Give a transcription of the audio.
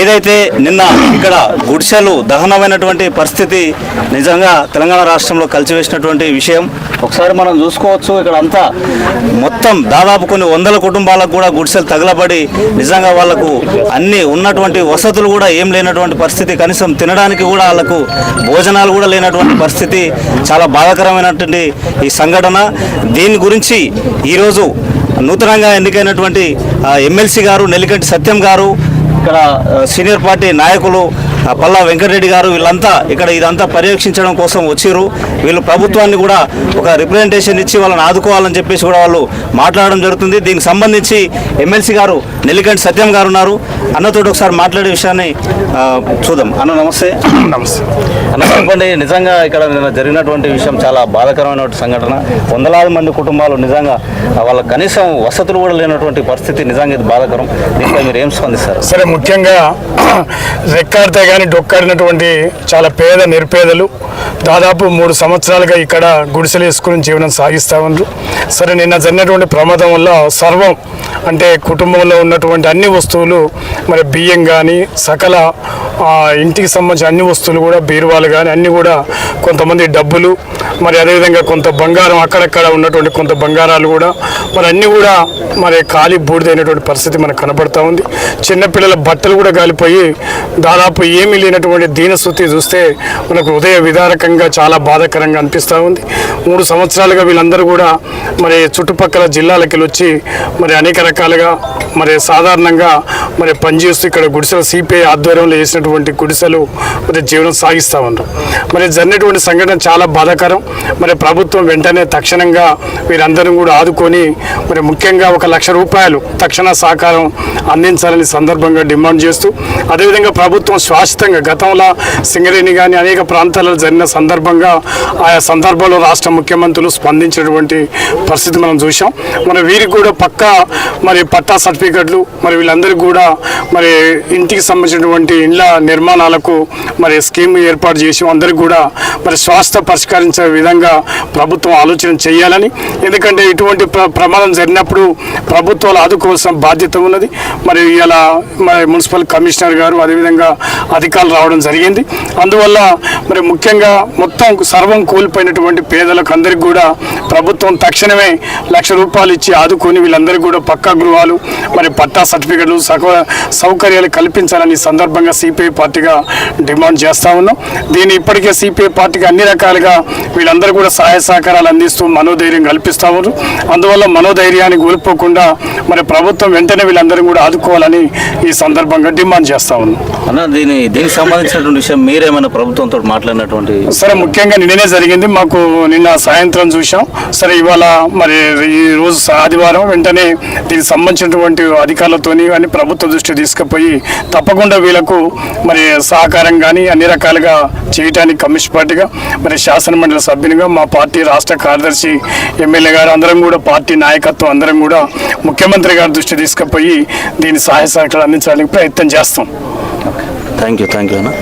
ఏదైతే నిన్న ఇక్కడ గుడిసెలు దహనమైనటువంటి పరిస్థితి నిజంగా తెలంగాణ రాష్ట్రంలో కలిసివేసినటువంటి విషయం ఒకసారి మనం చూసుకోవచ్చు. ఇక్కడ అంతా మొత్తం దాదాపు కొన్ని వందల కుటుంబాలకు కూడా గుడిసెలు తగలబడి నిజంగా వాళ్ళకు అన్ని ఉన్నటువంటి వసతులు కూడా ఏం లేనటువంటి పరిస్థితి. కనీసం తినడానికి కూడా వాళ్ళకు భోజనాలు కూడా లేనటువంటి పరిస్థితి. చాలా బాధాకరమైనటువంటి ఈ సంఘటన. దీని గురించి ఈరోజు నూతనంగా ఎన్నికైనటువంటి ఎమ్మెల్సీ గారు నెల్లికంటి సత్యం గారు ఇక్కడ సీనియర్ పార్టీ నాయకులు పల్లా వెంకటరెడ్డి గారు వీళ్ళంతా ఇక్కడ ఇదంతా పర్యవేక్షించడం కోసం వచ్చిర్రు. వీళ్ళు ప్రభుత్వాన్ని కూడా ఒక రిప్రజెంటేషన్ ఇచ్చి వాళ్ళని ఆదుకోవాలని చెప్పేసి కూడా వాళ్ళు మాట్లాడడం జరుగుతుంది. దీనికి సంబంధించి ఎమ్మెల్సీ గారు నెల్లికంటి సత్యం గారు ఉన్నారు. అన్నతోటి ఒకసారి మాట్లాడే విషయాన్ని చూద్దాం. అన్న నమస్తే. నమస్తే. అన్న చెప్పండి. నిజంగా ఇక్కడ జరిగినటువంటి విషయం చాలా బాధాకరమైనటువంటి సంఘటన. వందలాది మంది కుటుంబాలు నిజంగా వాళ్ళ కనీసం వసతులు కూడా లేనటువంటి పరిస్థితి నిజంగా ఇది బాధాకరం. దీనిపై మీరు ఏం స్పందిస్తారు? సరే ముఖ్యంగా రెక్కాడితే కానీ డొక్కాడినటువంటి చాలా పేద నిరుపేదలు దాదాపు మూడు సంవత్సరాలుగా ఇక్కడ గుడిసెలు వేసుకుని జీవనం సాగిస్తూ ఉన్నారు సరే నిన్న జరిగినటువంటి ప్రమాదం వల్ల సర్వం అంటే కుటుంబంలో ఉన్నటువంటి అన్ని వస్తువులు మరి బియ్యం కానీ సకల ఇంటికి సంబంధించిన అన్ని వస్తువులు కూడా బీరువాలు కానీ అన్నీ కూడా కొంతమంది డబ్బులు మరి అదేవిధంగా కొంత బంగారం అక్కడక్కడ ఉన్నటువంటి కొంత బంగారాలు కూడా మరి అన్నీ కూడా మరి ఖాళీ బూడిదైనటువంటి పరిస్థితి మనకు కనబడతా ఉంది. చిన్నపిల్లల బట్టలు కూడా కాలిపోయి దాదాపు ఏమీ లేనటువంటి దీనస్థుతి చూస్తే మనకు హృదయ విదారకంగా చాలా బాధాకరంగా అనిపిస్తూ ఉంది. మూడు సంవత్సరాలుగా వీళ్ళందరూ కూడా మరి చుట్టుపక్కల జిల్లాలకి వచ్చి మరి అనేక రకాలుగా మరి సాధారణంగా మరి పనిచేస్తూ ఇక్కడ గుడిసెలు సిపిఐ ఆధ్వర్యంలో వేసినటువంటి గుడిసెలు మరి జీవనం సాగిస్తూ ఉన్నారు. మరి జరిగినటువంటి సంఘటన చాలా బాధాకరం. మరి ప్రభుత్వం వెంటనే తక్షణంగా వీరందరం కూడా ఆదుకొని మరి ముఖ్యంగా ఒక లక్ష రూపాయలు తక్షణ సహకారం అందించాలని సందర్భంగా డిమాండ్ చేస్తూ అదేవిధంగా ప్రభుత్వం శాశ్వతంగా గతంలో సింగరేణి కానీ అనేక ప్రాంతాలలో జరిగిన సందర్భంగా ఆయా సందర్భంలో రాష్ట్ర ముఖ్యమంత్రులు స్పందించినటువంటి పరిస్థితి మనం చూసాం మరి వీరికి కూడా పక్కా మరి పట్టా సర్టిఫికెట్లు మరి వీళ్ళందరికీ కూడా మరి ఇంటికి సంబంధించినటువంటి ఇండ్ల నిర్మాణాలకు మరి స్కీమ్ ఏర్పాటు చేసి అందరికి కూడా మరి స్వాస్థ పరిష్కరించే విధంగా ప్రభుత్వం ఆలోచన చేయాలని. ఎందుకంటే ఇటువంటి ప్ర ప్రమాదం జరిగినప్పుడు ప్రభుత్వాలు ఆదుకోవాల్సిన బాధ్యత ఉన్నది. మరి ఇలా మరి మున్సిపల్ కమిషనర్ గారు అదేవిధంగా అధికారులు రావడం జరిగింది. అందువల్ల మరి ముఖ్యంగా మొత్తం సర్వం కోల్పోయినటువంటి పేదలకు అందరికీ కూడా ప్రభుత్వం తక్షణమే లక్ష రూపాయలు ఇచ్చి ఆదుకొని వీళ్ళందరికీ కూడా పక్కా గృహాలు మరి పట్టా సర్టిఫికెట్లు సకల సౌకర్యాలు కల్పించాలని సందర్భంగా సిపిఐ పార్టీగా డిమాండ్ చేస్తా ఉన్నాం. దీన్ని ఇప్పటికే సిపిఐ పార్టీకి అన్ని రకాలుగా వీళ్ళందరూ కూడా సహాయ సహకారాలు అందిస్తూ మనోధైర్యం కల్పిస్తా ఉన్నారు. అందువల్ల మనోధైర్యాన్ని కోల్పోకుండా మరి ప్రభుత్వం వెంటనే వీళ్ళందరూ కూడా ఆదుకోవాలని ఈ సందర్భంగా డిమాండ్ చేస్తా ఉన్నాం. అన్న దీని దీనికి సంబంధించినటువంటి విషయం మీరేమైనా ప్రభుత్వంతో మాట్లాడినటువంటి సరే ముఖ్యంగా నిన్ననే జరిగింది. మాకు నిన్న సాయంత్రం చూసాం సరే ఇవాళ మరి ఈ రోజు ఆదివారం వెంటనే దీనికి సంబంధించినటువంటి అధికారులతోని కానీ ప్రభుత్వ దృష్టి తీసుకుపోయి తప్పకుండా వీళ్ళకు మరి సహకారం కానీ అన్ని రకాలుగా చేయటానికి కమ్యూనిస్ట్ పార్టీగా మరి శాసన మండలి సభ్యునిగా మా పార్టీ రాష్ట్ర కార్యదర్శి ఎమ్మెల్యే గారు అందరం కూడా పార్టీ నాయకత్వం అందరం కూడా ముఖ్యమంత్రి గారి దృష్టి తీసుకుపోయి దీని సహాయ సహకారాలు అందించడానికి ప్రయత్నం చేస్తాం. థ్యాంక్ యూ థ్యాంక్ యూ అన్న.